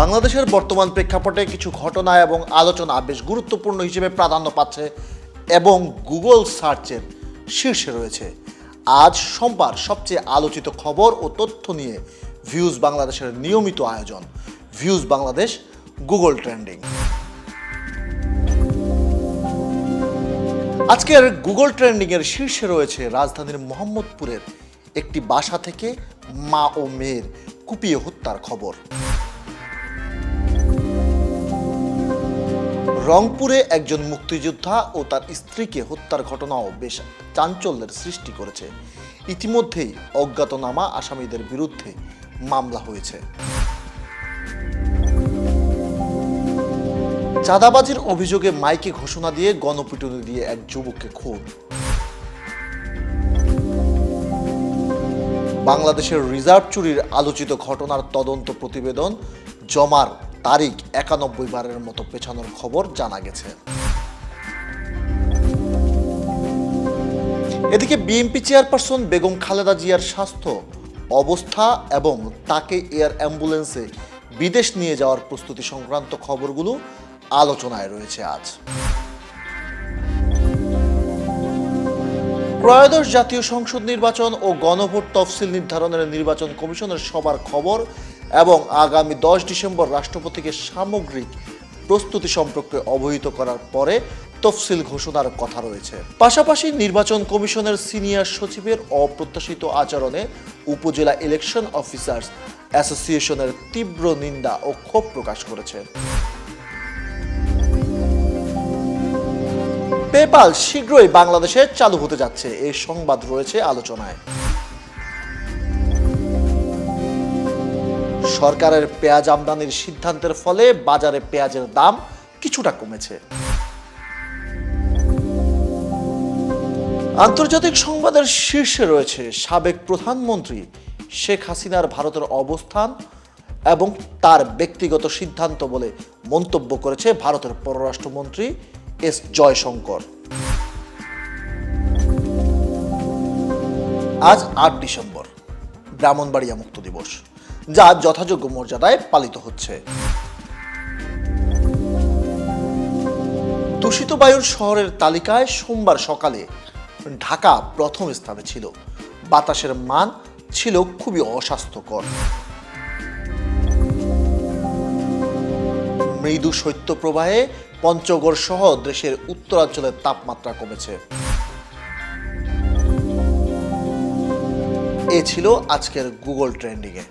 বাংলাদেশের বর্তমান প্রেক্ষাপটে কিছু ঘটনা এবং আলোচনা বেশ গুরুত্বপূর্ণ হিসেবে প্রাধান্য পাচ্ছে এবং গুগল সার্চের শীর্ষে রয়েছে। আজ সোমবার সবচেয়ে আলোচিত খবর ও তথ্য নিয়ে ভিউজ বাংলাদেশের নিয়মিত আয়োজন। Views Bangladesh, Google trending. আজকের গুগল ট্রেন্ডিংয়ের শীর্ষে রয়েছে রাজধানীর মোহাম্মদপুরের একটি বাসা থেকে মা ও মেয়ের কুপিয়ে হত্যার খবর। রংপুরে একজন মুক্তিযোদ্ধা ও তার স্ত্রীকে হত্যার ঘটনাও বেশ চাঞ্চল্যের সৃষ্টি করেছে। ইতিমধ্যেই অজ্ঞাতনামা আসামিদের বিরুদ্ধে মামলা হয়েছে। চাঁদাবাজির অভিযোগে মাইকে ঘোষণা দিয়ে গণপিটুনি দিয়ে এক যুবককে খুন। বাংলাদেশের রিজার্ভ চুরির আলোচিত ঘটনার তদন্ত প্রতিবেদন জমার তারিখ একানব্বই বারের মতো পেছানোর খবর জানা গেছে। এদিকে বিএনপি চেয়ারপারসন বেগম খালেদা জিয়ার স্বাস্থ্য, অবস্থা এবং তাকে এয়ার অ্যাম্বুলেন্সে বিদেশ নিয়ে যাওয়ার প্রস্তুতি সংক্রান্ত খবরগুলো আলোচনায় রয়েছে আজ। ত্রয়োদশ জাতীয় সংসদ নির্বাচন ও গণভোট তফসিল নির্ধারণের নির্বাচন কমিশনের সবার খবর এবং আগামী দশ ডিসেম্বর রাষ্ট্রপতিকে সামগ্রিক প্রস্তুতি সম্পর্কে অবহিত করার পরে তফসিল ঘোষণার কথা রয়েছে। পাশাপাশি নির্বাচন কমিশনের সিনিয়র সচিবের অপ্রত্যাশিত আচরণে উপজেলা ইলেকশন অফিসার্স অ্যাসোসিয়েশনের তীব্র নিন্দা ও ক্ষোভ প্রকাশ করেছে। পেপাল শীঘ্রই বাংলাদেশে চালু হতে যাচ্ছে এই সংবাদ রয়েছে আলোচনায়। সরকারের পেঁয়াজ আমদানির সিদ্ধান্তের ফলে বাজারে পেঁয়াজের দাম কিছুটা কমেছে। আন্তর্জাতিক সংবাদের শীর্ষে রয়েছে সাবেক প্রধানমন্ত্রী শেখ হাসিনার ভারতের অবস্থান এবং তার ব্যক্তিগত সিদ্ধান্ত বলে মন্তব্য করেছে ভারতের পররাষ্ট্রমন্ত্রী এস জয়শঙ্কর। আজ আট ডিসেম্বর, ব্রাহ্মণবাড়িয়া মুক্ত দিবস। যা যথাযোগ্য মর্যাদায় পালিত হচ্ছে। দূষিত বায়ুর শহরের তালিকায় সোমবার সকালে ঢাকা প্রথম স্থানে ছিল। বাতাসের মান ছিল খুবই অস্বাস্থ্যকর। মৃদু শৈত্যপ্রবাহে পঞ্চগড় সহ দেশের উত্তরাঞ্চলের তাপমাত্রা কমেছে। এ ছিল আজকের গুগল ট্রেন্ডিংয়ে।